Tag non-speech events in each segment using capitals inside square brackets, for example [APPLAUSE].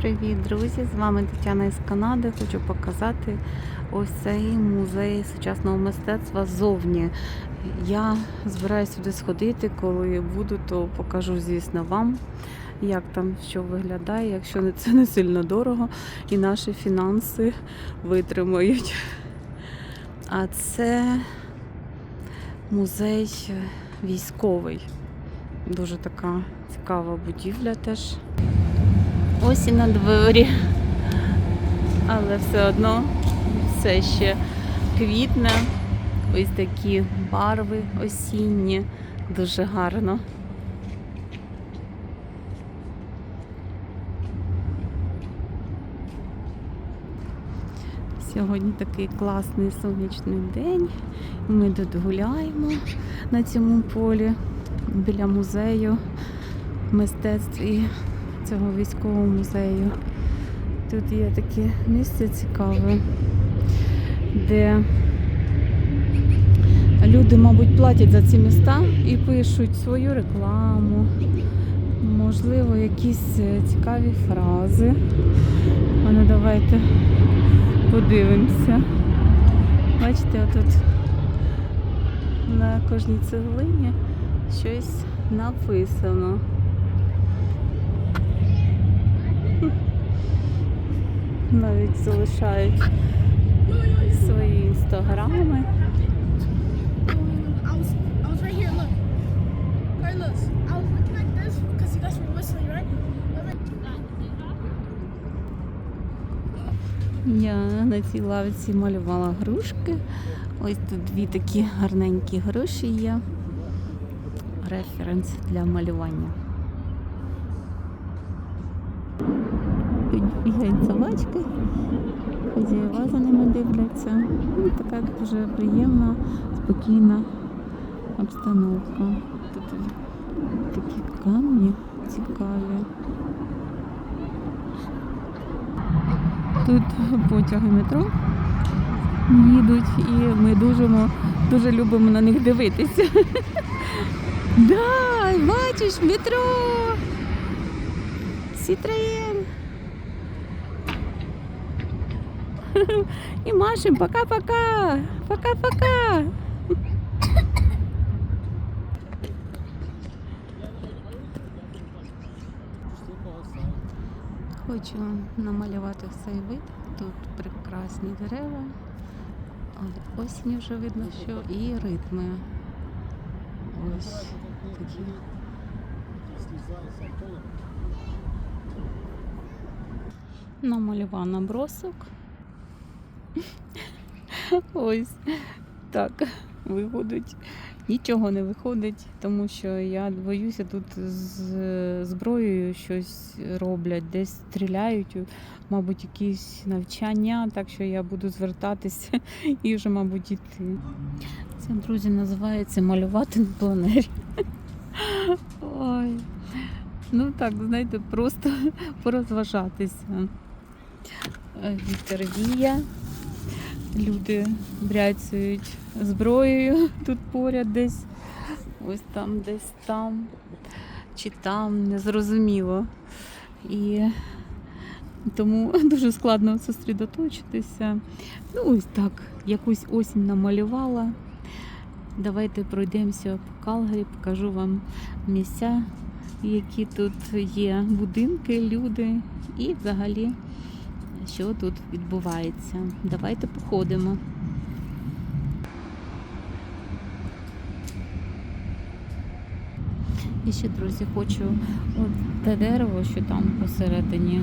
привіт, друзі! З вами Тетяна із Канади. Хочу показати ось цей музей сучасного мистецтва ззовні. Я збираюся сюди сходити, коли буду, то покажу, звісно, вам, як там що виглядає, якщо це не сильно дорого і наші фінанси витримають. А це музей військовий. Дуже така цікава будівля теж. Осінь на дворі, але все одно все ще квітне. Ось такі барви осінні, дуже гарно. Сьогодні такий класний сонячний день. Ми тут гуляємо на цьому полі біля музею мистецтв і цього військового музею. Тут є таке місце цікаве, де люди, мабуть, платять за ці міста і пишуть свою рекламу, можливо, якісь е, цікаві фрази. А ну давайте подивимося. Бачите, отут на кожній цеглині щось написано. Right? I was like, Я на цій лавці малювала грушки. Ось тут дві такі гарненькі груші є. Референс для малювання. Бігають собачки, хазяєва за ними дивляться. Ну, така дуже приємна, спокійна обстановка. Тут такі камні цікаві. Тут потяги метро їдуть, і ми дуже, дуже любимо на них дивитися. [LAUGHS] Да, бачиш, метро. Сітроєн. І машем пока-пока. Пока-пока. Хочу намалювати цей вид. Тут прекрасні дерева. Але осінь вже видно, що і ритми. Ось такі. Намалював набросок. Ось так виходить. Нічого не виходить, тому що я боюся, тут з зброєю щось роблять, десь стріляють, мабуть, якісь навчання, так що я буду звертатися [LAUGHS] і вже, мабуть, іти. Це, друзі, називається малювати на планері. [LAUGHS] Ой. Ну так, знаєте, просто [LAUGHS] порозважатися. Вітер віє. Люди бряцюють зброєю [LAUGHS] тут поряд десь. Ось там, десь там, чи там, незрозуміло. І тому [LAUGHS] дуже складно зосередоточитися. Ну, ось так, якусь осінь намалювала. Давайте пройдемося по Калгарі, покажу вам місця, які тут є, будинки, люди і взагалі, що тут відбувається. Давайте походимо. І ще, друзі, хочу от те дерево, що там посередині,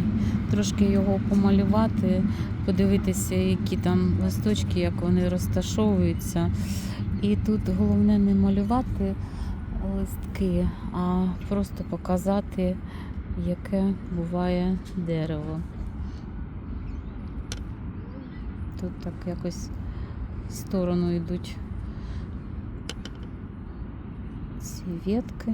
трошки його помалювати, подивитися, які там листочки, як вони розташовуються. І тут головне не малювати листки, а просто показати, яке буває дерево. Тут так якось в сторону йдуть ці ветки.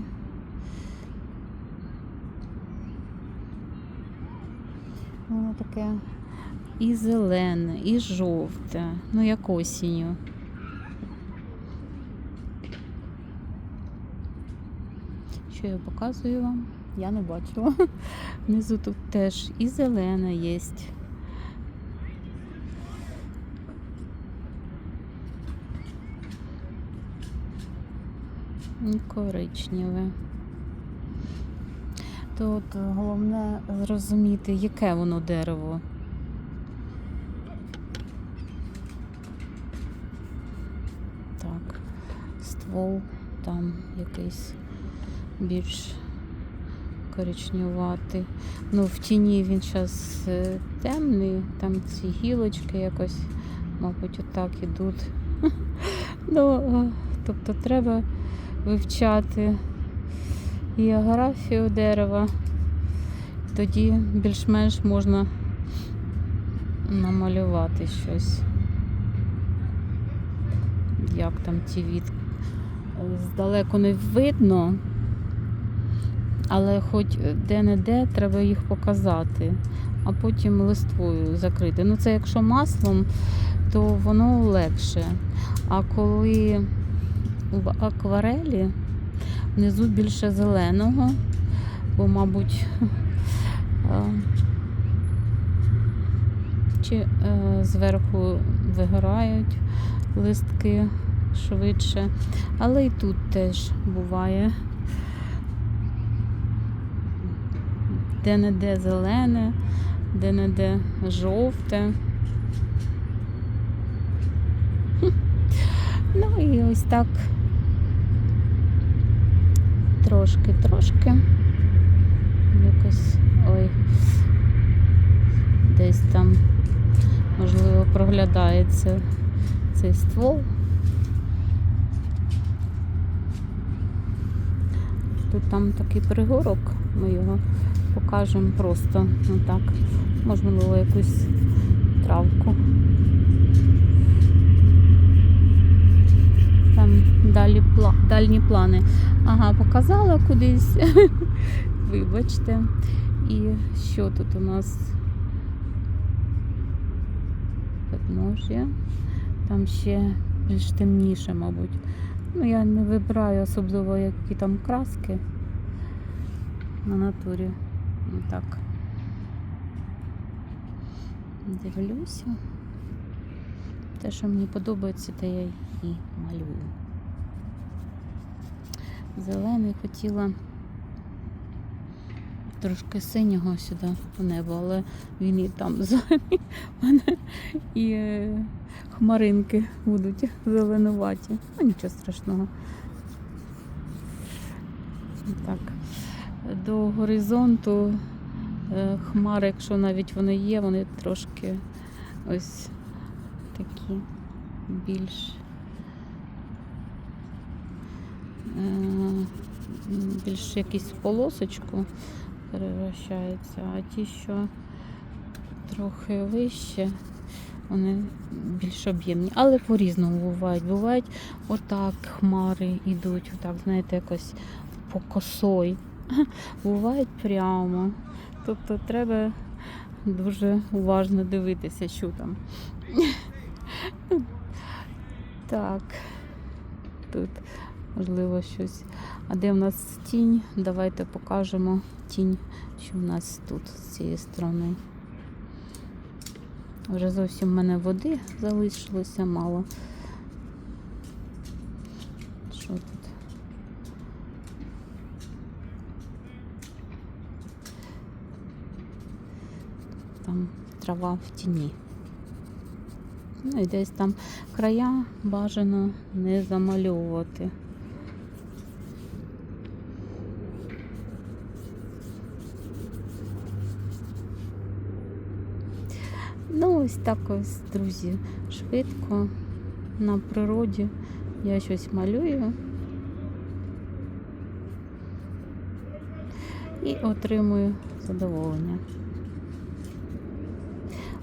Воно таке і зелене, і жовте, ну як осінню. Що я показую вам? Я не бачила. [LAUGHS] Внизу тут теж і зелене є. І коричневе. Тут головне зрозуміти, яке воно дерево. Так, ствол там якийсь більш коричневатий. Ну, в тіні він зараз темний, там ці гілочки якось, мабуть, отак ідуть. [LAUGHS] Ну, е, тобто треба вивчати географію дерева. Тоді більш-менш можна намалювати щось. Як там ті від здалеку не видно, але хоч де-не-де треба їх показати, а потім листвою закрити. Ну це якщо маслом, то воно легше. А коли в акварелі внизу більше зеленого, бо, мабуть, [LAUGHS] чи е, зверху вигорають листки швидше, але і тут теж буває. Де-не-де зелене, де-не-де жовте. Ну і ось так трошки, трошки. Якось ой, десь там, можливо, проглядається цей ствол. Тут там такий пригорок, ми його покажемо просто ну так. Можливо, якусь травку. Там далі пла... дальні плани. Ага, показала кудись. [LAUGHS] Вибачте. І що тут у нас? Подножжя. Там ще більш темніше, мабуть. Ну, я не вибираю особливо які там краски на натурі. Ну, Так. Дивлюся. Те, що мені подобається, те я і малюю. Зелений хотіла трошки синього сюди в небо, але він і там [LAUGHS] зелений. І е, хмаринки будуть зеленуваті. Ну, нічого страшного. Так. До горизонту е, хмари, якщо навіть вони є, вони трошки ось такі більш е, більш якісь полосочку перевращаються, а ті, що трохи вище, вони більш об'ємні. Але по-різному бувають. Бувають отак хмари йдуть, отак, знаєте, якось по косой. [LAUGHS] Бувають прямо. Тобто треба дуже уважно дивитися, що там. [LAUGHS] Так, тут можливо щось. А де в нас тінь? Давайте покажемо тінь, що в нас тут з цієї сторони. Вже зовсім в мене води залишилося мало. Що тут? Там трава в тіні. Ну і десь там края бажано не замальовувати. Ну, ось так ось, друзі, швидко на природі я щось малюю і отримую задоволення.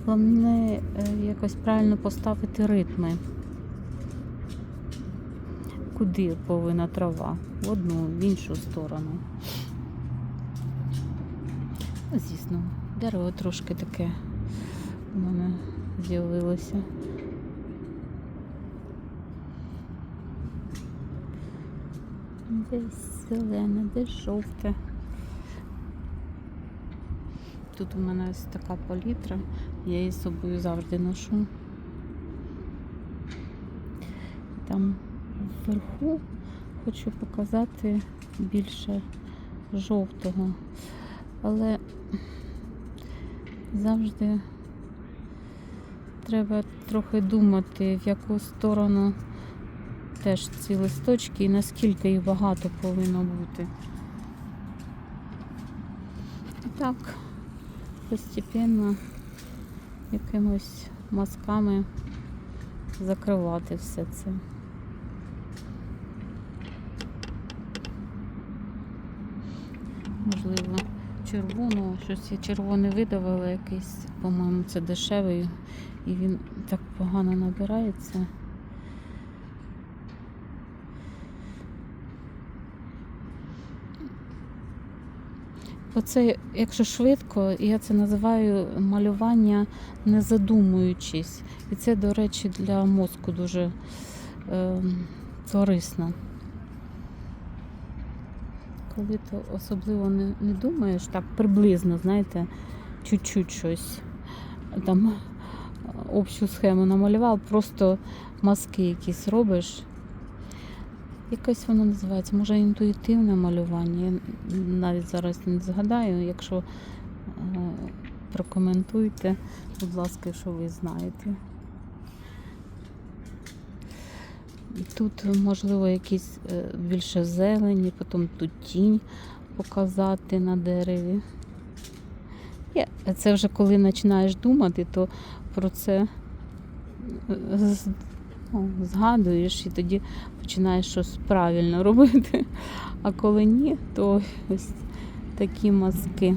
Головне е, якось правильно поставити ритми. Куди повинна трава? В одну, в іншу сторону. Ну, Звісно, дерево трошки таке у мене з'явилося. Десь зелене, десь жовте. Тут у мене ось така палітра, я її з собою завжди ношу. Там вверху хочу показати більше жовтого, але завжди треба трохи думати, в яку сторону теж ці листочки і наскільки їх багато повинно бути. І так, постепенно якимось мазками закривати все це. Можливо, червоного, щось я червоне видавила якийсь, по-моєму, це дешевий, і він так погано набирається. Оце, якщо швидко, я це називаю малювання не задумуючись. І це, до речі, для мозку дуже е, корисно. Коли ти особливо не, не думаєш, так приблизно, знаєте, чуть-чуть щось там общу схему намалював, просто маски якісь робиш. Якось воно називається, може інтуїтивне малювання. Я навіть зараз не згадаю, якщо е, прокоментуйте, будь ласка, що ви знаєте. Тут, можливо, якісь е, більше зелені, потім тут тінь показати на дереві. Є- Це вже коли починаєш думати, то про це е, ну, згадуєш і тоді починаєш щось правильно [LAUGHS] робити. А коли ні, то ось такі мазки.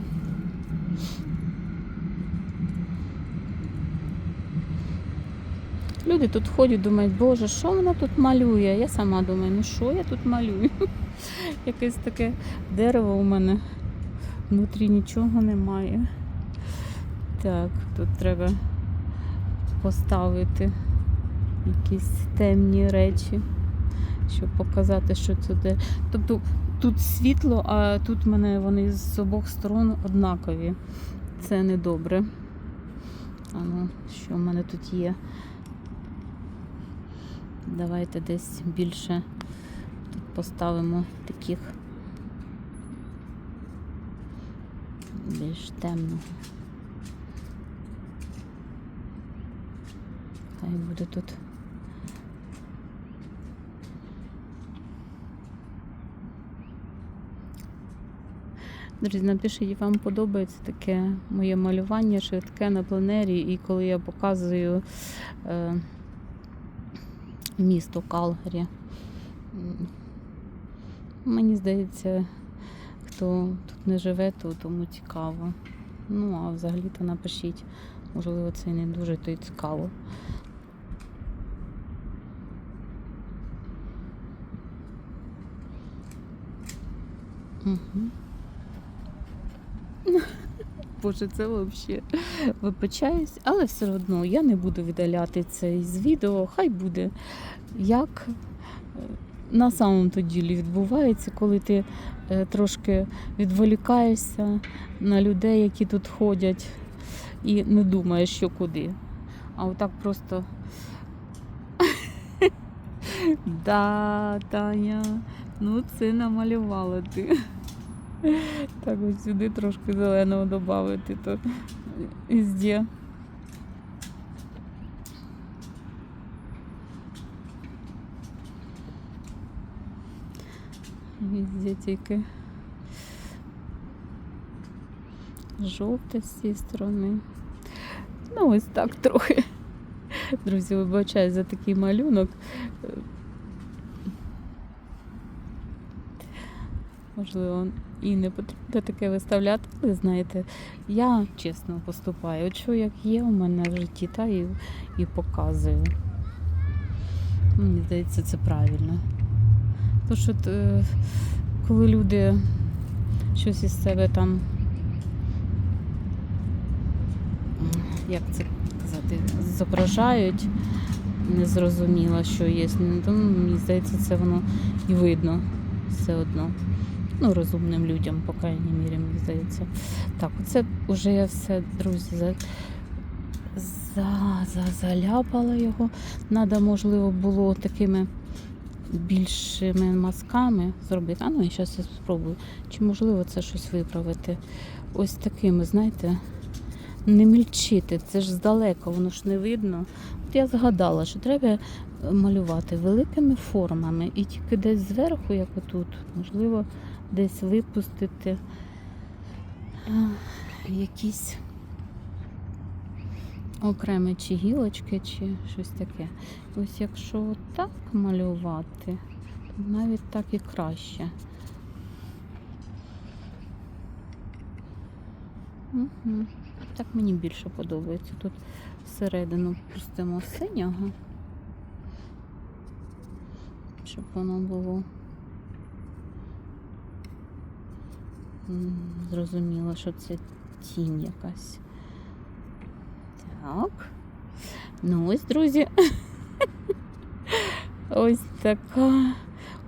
Люди тут ходять, думають, боже, що вона тут малює? Я сама думаю, ну що я тут малюю? [LAUGHS] Якесь таке дерево у мене. Внутрі нічого немає. Так, тут треба поставити якісь темні речі, щоб показати, що це де. Тобто тут світло, а тут мене вони з обох сторон однакові. Це недобре. А ну, що в мене тут є? Давайте десь більше тут поставимо таких більш темного. Хай буде тут. Друзі, напишіть, вам подобається таке моє малювання швидке на пленері, і коли я показую е, місто Калгарі. Мені здається, хто тут не живе, то тому цікаво. Ну, а взагалі-то напишіть. Можливо, це не дуже то й цікаво. Угу. Боже, це взагалі вибачаюсь, але все одно я не буду видаляти це з відео. Хай буде як е, на самому то ділі відбувається, коли ти е, трошки відволікаєшся на людей, які тут ходять, і не думаєш, що куди. А отак просто. [LAUGHS] Да, Таня, ну це намалювала ти. [LAUGHS] Так, ось сюди трошки зеленого додати, то везде. Везде тільки жовте з цієї сторони. Ну, ось так трохи. Друзі, вибачаю за такий малюнок. Можливо, і не потрібно таке виставляти, але знаєте, я чесно поступаю. Що як є у мене в житті, та і, і показую. Мені здається, це правильно. Тому що е, коли люди щось із себе там, як це казати, зображають, незрозуміло, що є, ну, то мені здається, це воно і видно все одно. Ну, розумним людям, по крайній мірі, мені здається. Так, оце вже я все, друзі, за, за, за, заляпала його. Надо, можливо, було такими більшими мазками зробити. А ну, я зараз я спробую. Чи можливо це щось виправити? Ось такими, знаєте, не мільчити. Це ж здалека, воно ж не видно. От я згадала, що треба малювати великими формами і тільки десь зверху, як отут, можливо, десь випустити якісь окремі чи гілочки, чи щось таке. Ось якщо так малювати, то навіть так і краще. Угу. Так мені більше подобається. Тут всередину пустимо синього, щоб воно було м, зрозуміло, що це тінь якась. Так. Ну ось, друзі. [LAUGHS] Ось така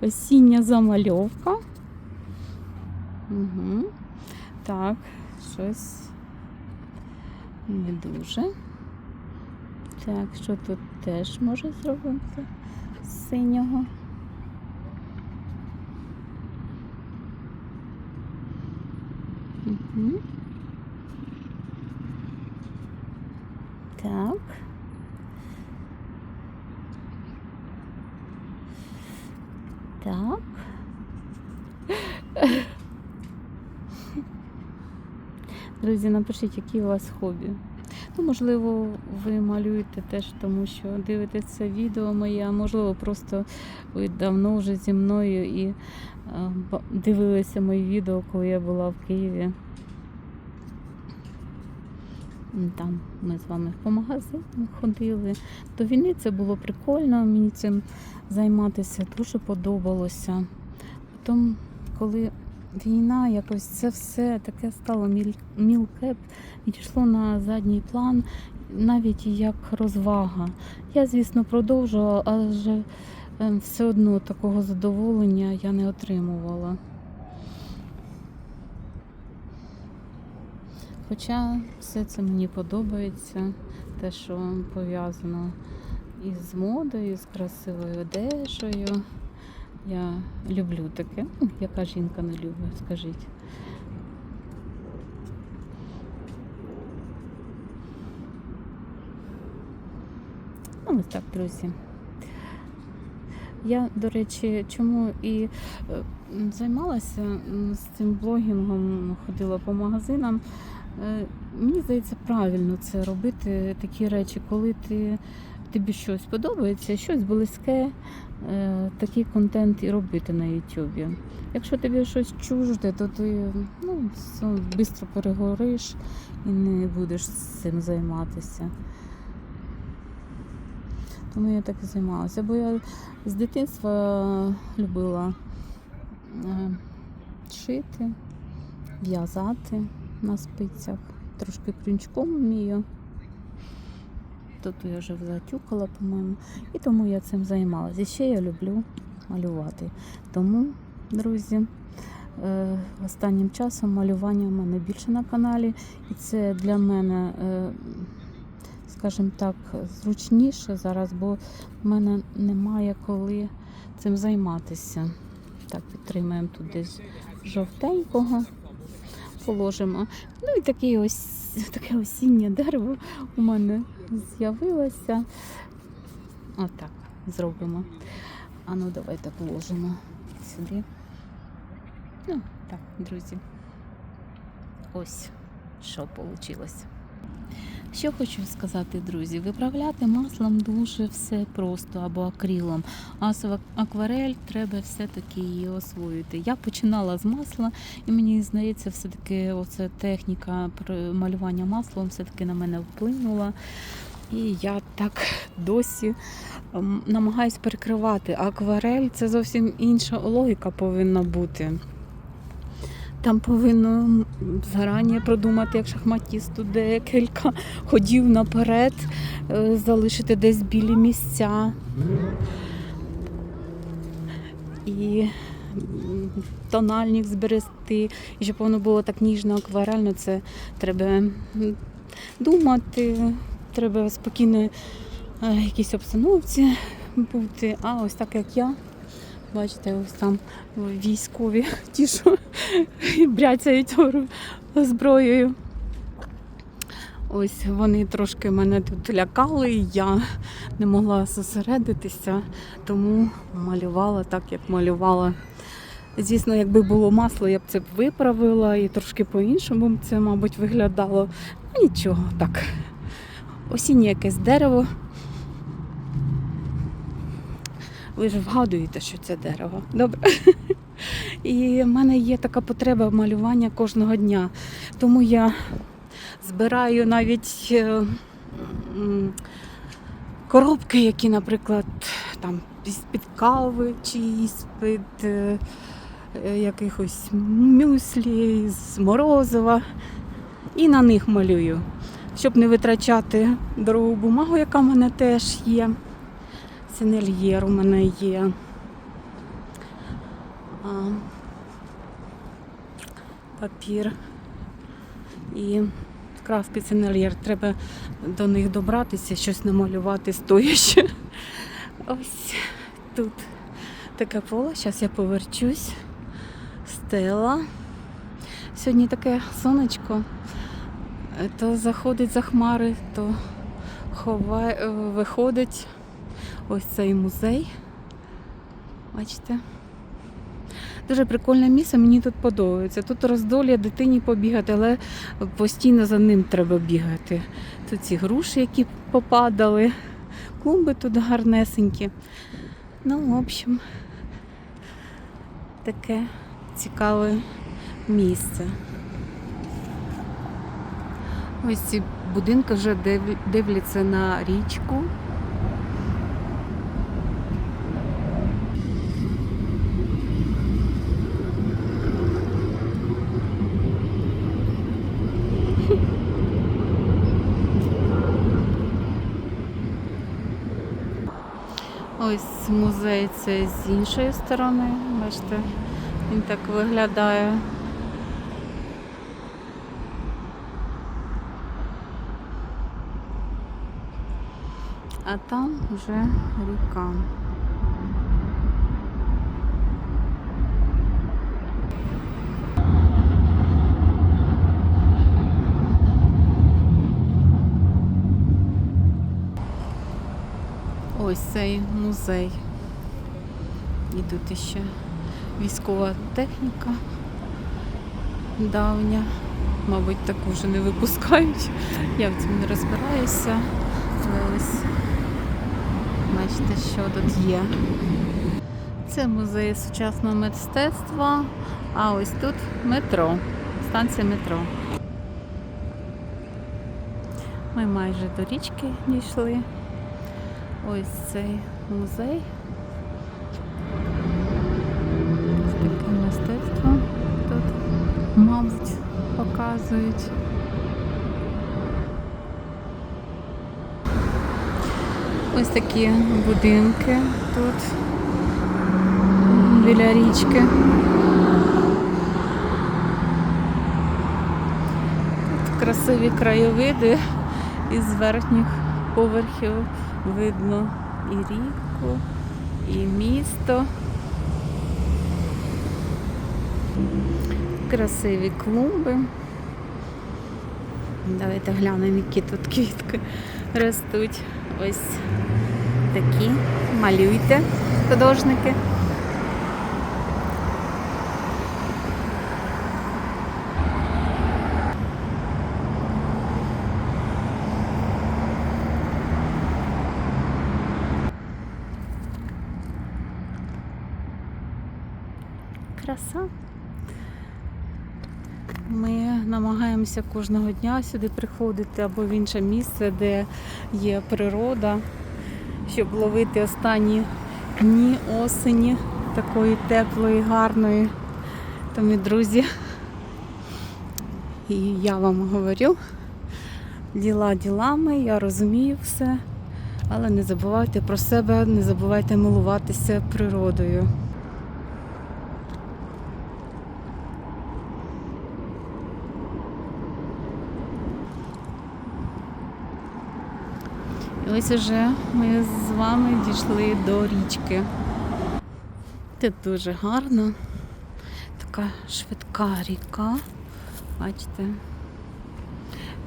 осіння замальовка. Угу. Так, щось не дуже. Так, що тут теж може зробити з синього? Так. Так. Друзі, напишіть, які у вас хобі. Ну, можливо, ви малюєте теж тому, що дивитесь це відео моє, а можливо, просто ви давно вже зі мною і дивилися мої відео, коли я була в Києві. Там ми з вами по магазинах ходили. До війни це було прикольно, мені цим займатися дуже подобалося. Потім, коли війна, якось це все таке стало мілке, відійшло на задній план, навіть як розвага. Я, звісно, продовжувала, але е, все одно такого задоволення я не отримувала. Хоча все це мені подобається, те, що пов'язано із модою, з красивою одежею. Я люблю таке. Ну, Яка жінка не любить, скажіть. Ну, ось так, друзі. Я, до речі, чому і е, займалася з цим блогінгом, ходила по магазинам. Е, Мені здається, правильно це робити такі речі, коли ти, тобі щось подобається, щось близьке, е, такий контент і робити на Ютубі. Якщо тобі щось чужде, то ти ну, швидко перегориш і не будеш цим займатися. Тому я так і займалася. Бо я з дитинства любила е, шити, в'язати на спицях. Трошки крючком вмію. Тут я вже затюкала, по-моєму. І тому я цим займалася. І ще я люблю малювати. Тому, друзі, е, останнім часом малювання в мене більше на каналі. І це для мене, е, скажімо так, зручніше зараз, бо в мене немає коли цим займатися. Так, підтримаємо тут десь жовтенького, положимо. Ну і таке ось [LAUGHS] таке осіннє дерево у мене з'явилося. Отак зробимо. А ну давайте положимо сюди. Ну, так, друзі. Ось що вийшло. Що хочу сказати, друзі, виправляти маслом дуже все просто або акрилом. А акварель треба все-таки її освоїти. Я починала з масла, і мені здається, все-таки оця техніка малювання маслом все-таки на мене вплинула. І я так [LAUGHS] досі ем, намагаюсь перекривати. Акварель це зовсім інша логіка повинна бути. Там повинно зарані продумати, як шахматісту, декілька ходів наперед, е, залишити десь білі місця. І тональник зберегти, і щоб воно було так ніжно, акварельно, це треба думати, треба спокійно е, якійсь обстановці бути. А ось так як я. Бачите, ось там військові [LAUGHS] ті, що [LAUGHS] бряцяють зброєю. Ось вони трошки мене тут лякали, я не могла зосередитися, тому малювала так, як малювала. Звісно, якби було масло, я б це б виправила і трошки по-іншому це, мабуть, виглядало. Ну, Нічого, так. Осіннє якесь дерево. Ви ж вгадуєте, що це дерево. Добре. [LAUGHS] І в мене є така потреба малювання кожного дня. Тому я збираю навіть е, коробки, які, наприклад, там з-під кави чи з-під е, е, якихось мюслі, з морозива. І на них малюю, щоб не витрачати дорогу бумагу, яка в мене теж є. Синельєр у мене є. Папір. І краски синельєр. Треба до них добратися, щось намалювати стоячи. Ось тут таке поле. Зараз я поверчусь. Стела. Сьогодні таке сонечко. То заходить за хмари, то ховає, виходить ось цей музей. Бачите? Дуже прикольне місце, мені тут подобається. Тут роздолля дитині побігати, але постійно за ним треба бігати. Тут ці груші, які попадали, клумби тут гарнесенькі. Ну, в общем, таке цікаве місце. Ось ці будинки вже дивляться на річку. Ось музей це з іншої сторони. Бачите, він так виглядає. А там вже ріка. Ось цей музей. І тут ще військова техніка давня. Мабуть, таку вже не випускають. Я в цьому не розбираюся. Але ось бачите, що тут є. Це музей сучасного мистецтва. А ось тут метро. Станція метро. Ми майже до річки дійшли. Ось цей музей. Показують. Ось такі будинки тут біля річки. Тут красиві краєвиди із верхніх поверхів видно і ріку, і місто. Красиві клумби. Давайте глянемо, які тут квітки ростуть. Ось такі. Малюйте, художники. Краса. Ми намагаємося кожного дня сюди приходити або в інше місце, де є природа, щоб ловити останні дні осені такої теплої, гарної. То ми друзі. І я вам говорю, діла ділами, я розумію все, але не забувайте про себе, не забувайте милуватися природою. Ось уже ми з вами дійшли до річки. Тут дуже гарно. Така швидка ріка. Бачите?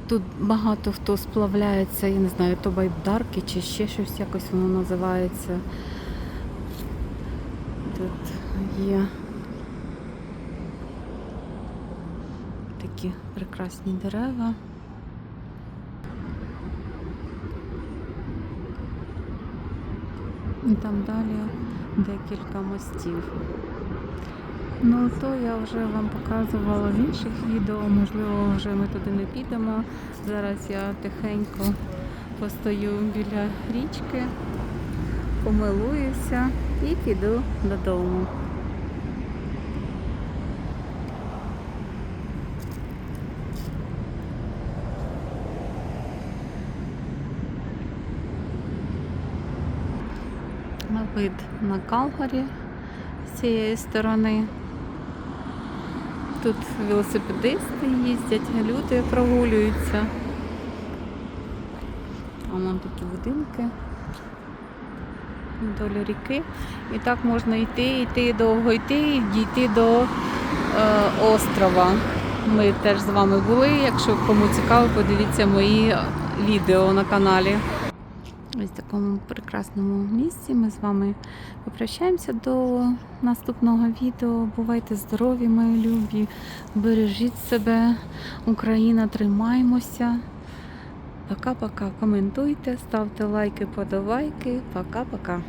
Тут багато хто сплавляється, я не знаю, то байдарки чи ще щось якось воно називається. Тут є такі прекрасні дерева. І там далі декілька мостів. Ну, то я вже вам показувала в інших відео, можливо, вже ми туди не підемо. Зараз я тихенько постою біля річки, помилуюся і піду додому. Вид на Калгарі з цієї сторони. Тут велосипедисти їздять, люди прогулюються. А вон такі будинки вдоль ріки. І так можна йти, йти довго йти і дійти до е, острова. Ми теж з вами були. Якщо кому цікаво, подивіться мої відео на каналі. Ось в такому прекрасному місці ми з вами попрощаємося до наступного відео. Бувайте здорові, мої любі, бережіть себе, Україна, тримаємося. Пока-пока. Коментуйте, ставте лайки, подавайки. Пока-пока.